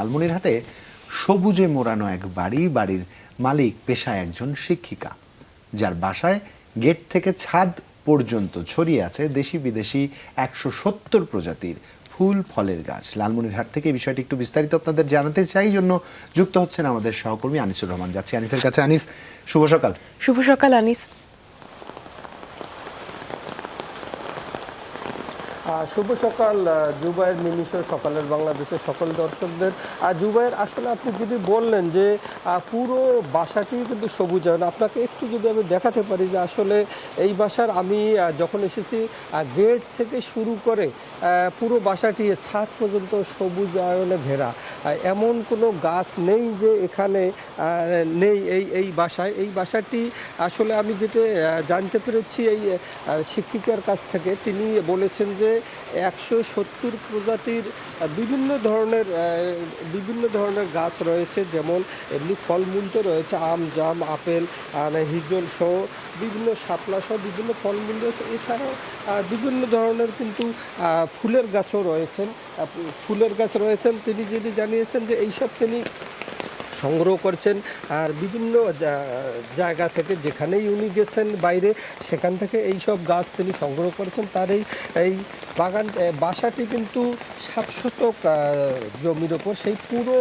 লালমনিরহাটে সবুজে মোড়ানো এক বাড়ি, বাড়ির মালিক পেশায় একজন শিক্ষিকা। যার বাসায় গেট থেকে ছাদ পর্যন্ত ছড়িয়ে আছে দেশি বিদেশি একশো সত্তর প্রজাতির ফুল, ফলের গাছ। লালমনিরহাট থেকে বিষয়টি একটু বিস্তারিত আপনাদের জানাতে চাই জন্য যুক্ত হচ্ছেন আমাদের সহকর্মী আনিসুর রহমান। যাচ্ছি আনিসের কাছে। আনিস, শুভ সকাল। শুভ সকাল, আনিস। শুভ সকাল জুবাইয়ের নিমিষ সকালের বাংলাদেশের সকল দর্শকদের। আর জুবাইয়ের আসলে আপনি যদি বললেন যে পুরো বাসাটি কিন্তু সবুজ সবুজায়ন আপনাকে একটু যদি আমি দেখাতে পারি যে আসলে এই বাসার আমি যখন এসেছি গেট থেকে শুরু করে পুরো বাসাটি ছাদ পর্যন্ত সবুজ সবুজায়নে ঘেরা। এমন কোনো গাছ নেই যে এখানে নেই এই এই বাসায়। এই বাসাটি আসলে আমি যেটা জানতে পেরেছি এই শিক্ষিকার কাছ থেকে, তিনি বলেছেন যে একশো সত্তর প্রজাতির বিভিন্ন ধরনের বিভিন্ন ধরনের গাছ রয়েছে, যেমন এমনি ফলমূল তো রয়েছে, আম, জাম, আপেল হিজল সহ বিভিন্ন শাপলা সহ বিভিন্ন ফলমূল রয়েছে। এছাড়াও বিভিন্ন ধরনের কিন্তু ফুলের গাছও রয়েছেন। ফুলের গাছ রয়েছেন। তিনি যিনি জানিয়েছেন যে এইসব তিনি সংগ্রহ করছেন আর বিভিন্ন জায়গা থেকে যেখানেই উনি গেছেন বাইরে, সেখান থেকে এই সব গাছ তিনি সংগ্রহ করেছেন। তার এই এই বাগান বাসাটি কিন্তু সাত শতক জমির ওপর। সেই পুরো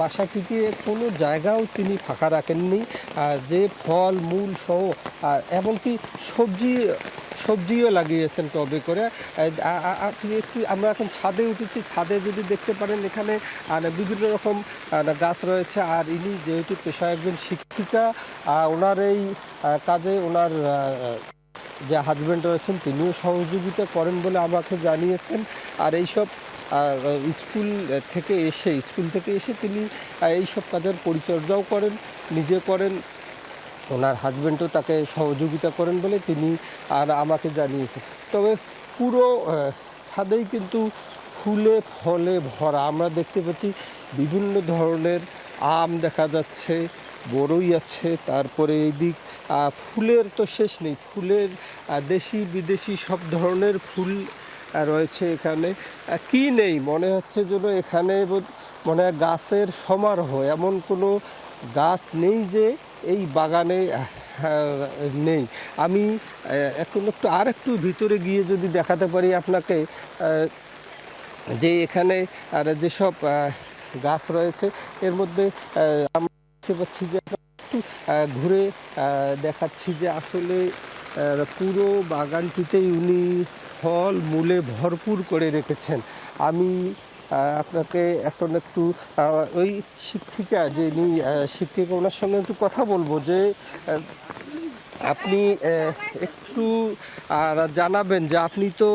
বাসাটিকে কোনো জায়গাও তিনি ফাঁকা রাখেননি। যে ফল, মূল সহ এমনকি সবজি সবজিও লাগিয়েছেন টবে করে। আপনি একটু, আমরা এখন ছাদে উঠেছি, ছাদে যদি দেখতে পারেন এখানে বিভিন্ন রকম গাছ রয়েছে, আর ইনি যেহেতু পেশা একজন শিক্ষিকা ওনার এই কাজে ওনার যে হাজব্যান্ড রয়েছেন, তিনিও সহযোগিতা করেন বলে আমাকে জানিয়েছেন। আর এইসব স্কুল থেকে এসে, স্কুল থেকে এসে তিনি এইসব কাজের পরিচর্যাও করেন, নিজে করেন। ওনার হাজব্যান্ডও তাকে সহযোগিতা করেন বলে তিনি আর আমাকে জানিয়েছেন। তবে পুরো ছাদেই কিন্তু ফুলে ফলে ভরা। আমরা দেখতে পাচ্ছি বিভিন্ন ধরনের আম দেখা যাচ্ছে, বড়ই আছে, তারপরে এই দিক ফুলের তো শেষ নেই। ফুলের দেশি, বিদেশি সব ধরনের ফুল রয়েছে এখানে। কি নেই? মনে হচ্ছে যেন এখানে মনে গাছের সমারোহ। এমন কোনো গাছ নেই যে এই বাগানে নেই। আমি এখন একটু আর একটু ভিতরে গিয়ে যদি দেখাতে পারি আপনাকে যে এখানে, আর যেসব গাছ রয়েছে, এর মধ্যে আমরা দেখতে পাচ্ছি যে একটু ঘুরে দেখাচ্ছি যে আসলে পুরো বাগানটিতেই উনি ফল মূলে ভরপুর করে রেখেছেন। আমি আপনাকে এখন একটু ওই শিক্ষিকা যিনি শিক্ষিকা, ওনার সঙ্গে একটু কথা বলব যে আপনি একটু, আর জানাবেন যে আপনি তো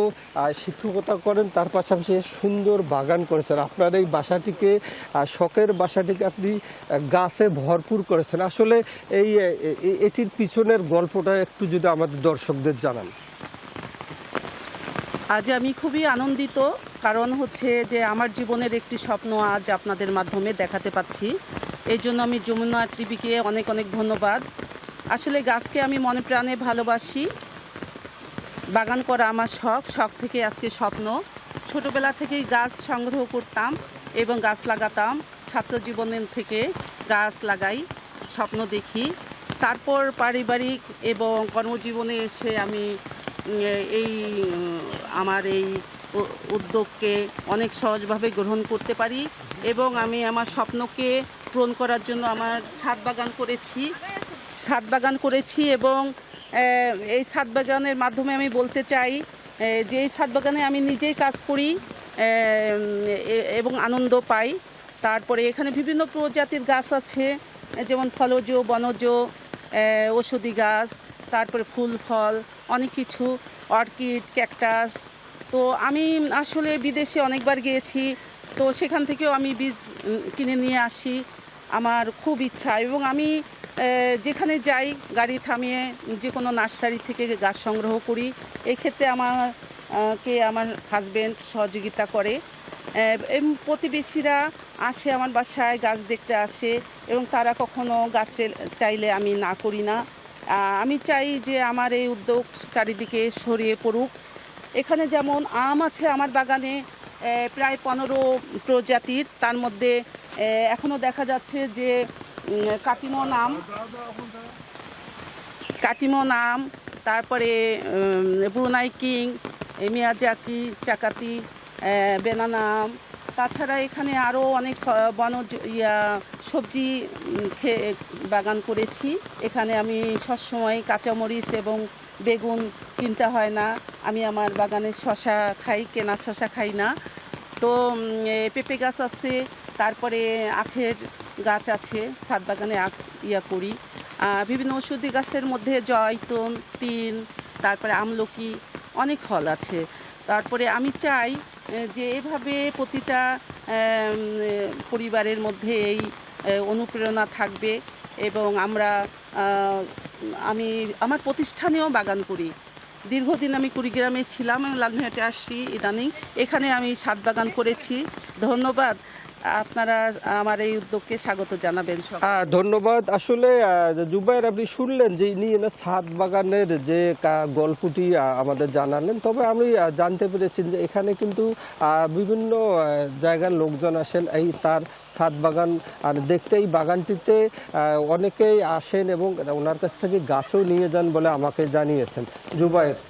শিক্ষকতা করেন, তার পাশাপাশি সুন্দর বাগান করেছেন। আপনার এই বাসাটিকে শখের বাসাটিকে আপনি গাছে ভরপুর করেছেন। আসলে এই এটির পিছনের গল্পটা একটু যদি আমাদের দর্শকদের জানান। আজ আমি খুবই আনন্দিত কারণ হচ্ছে যে আমার জীবনের একটি স্বপ্ন আজ আপনাদের মাধ্যমে দেখাতে পাচ্ছি। এই জন্য আমি যমুনা টিভিকে অনেক অনেক ধন্যবাদ। আসলে গাছকে আমি মনে প্রাণে ভালোবাসি। বাগান করা আমার শখ শখ থেকে আজকে স্বপ্ন। ছোটোবেলা থেকেই গাছ সংগ্রহ করতাম এবং গাছ লাগাতাম। ছাত্র জীবনের থেকে গাছ লাগাই, স্বপ্ন দেখি। তারপর পারিবারিক এবং কর্মজীবনে এসে আমি এই আমার এই উদ্যোগকে অনেক সহজভাবে গ্রহণ করতে পারি এবং আমি আমার স্বপ্নকে পূরণ করার জন্য আমার ছাদ বাগান করেছি। ছাদ বাগান করেছি এবং এই ছাদ বাগানের মাধ্যমে আমি বলতে চাই যে এই ছাদ বাগানে আমি নিজেই কাজ করি এবং আনন্দ পাই। তারপরে এখানে বিভিন্ন প্রজাতির গাছ আছে, যেমন ফলজ, বনজ ওষুধি গাছ, তারপরে ফুল, ফল, অনেক কিছু, অর্কিড, ক্যাকটাস তো আমি আসলে বিদেশে অনেকবার গিয়েছি তো সেখান থেকেও আমি বীজ কিনে নিয়ে আসি আমার খুব ইচ্ছা। এবং আমি যেখানে যাই গাড়ি থামিয়ে যে কোনো নার্সারি থেকে গাছ সংগ্রহ করি এক্ষেত্রে ক্ষেত্রে আমার আহ, কে আমার হাজবেন্ড সহযোগিতা করে। এবং প্রতিবেশীরা আসে আমার বাসায় গাছ দেখতে আসে এবং তারা কখনো গাছ চাই- চাইলে আমি না করি না। আমি চাই যে আমার এই উদ্যোগ চারিদিকে ছড়িয়ে পড়ুক। এখানে যেমন আম আছে আমার বাগানে প্রায় পনেরো প্রজাতির। তার মধ্যে এখনও দেখা যাচ্ছে যে উম, কাটিমো নাম কাটিমো নাম তারপরে ব্রুনাই কিং মিয়াজাকি চাকাতি বেনানা আম। তাছাড়া এখানে আরও অনেক বনজ ইয়া সবজি উম, খে- বাগান করেছি। এখানে আমি সবসময় কাঁচামরিচ এবং বেগুন কিনতে হয় না। আমি আমার বাগানের শশা খাই, কেনা শশা খাই না। তো পেঁপে গাছ আছে, তারপরে আখের গাছ আছে ছাদ বাগানে আখ ইয়া করি। বিভিন্ন ওষুধি গাছের মধ্যে জয়তুন তিন তারপরে আমলকি, অনেক ফল আছে। তারপরে আমি চাই যে এভাবে প্রতিটা পরিবারের মধ্যে এই অনুপ্রেরণা থাকবে। এবং আমরা আমি আমার প্রতিষ্ঠানেও বাগান করি। দীর্ঘদিন আমি কুড়িগ্রামে ছিলাম লালমিহাটে আসছি ইদানিং। এখানে আমি সাত বাগান করেছি। ধন্যবাদ। আপনারা আমার এই উদ্যোগকে স্বাগত জানাবেন ধন্যবাদ। আসলে জুবাইর আপনি শুনলেন যে ইনি সাত বাগানের যে গল্পটি আমাদের জানালেন। তবে আমি জানতে পেরেছি যে এখানে কিন্তু বিভিন্ন জায়গার লোকজন আসেন। এই তার ছাদ বাগান, আর দেখতে এই বাগানটিতে অনেকেই আসেন এবং ওনার কাছ থেকে গাছও নিয়ে যান বলে আমাকে জানিয়েছেন। জুবাইর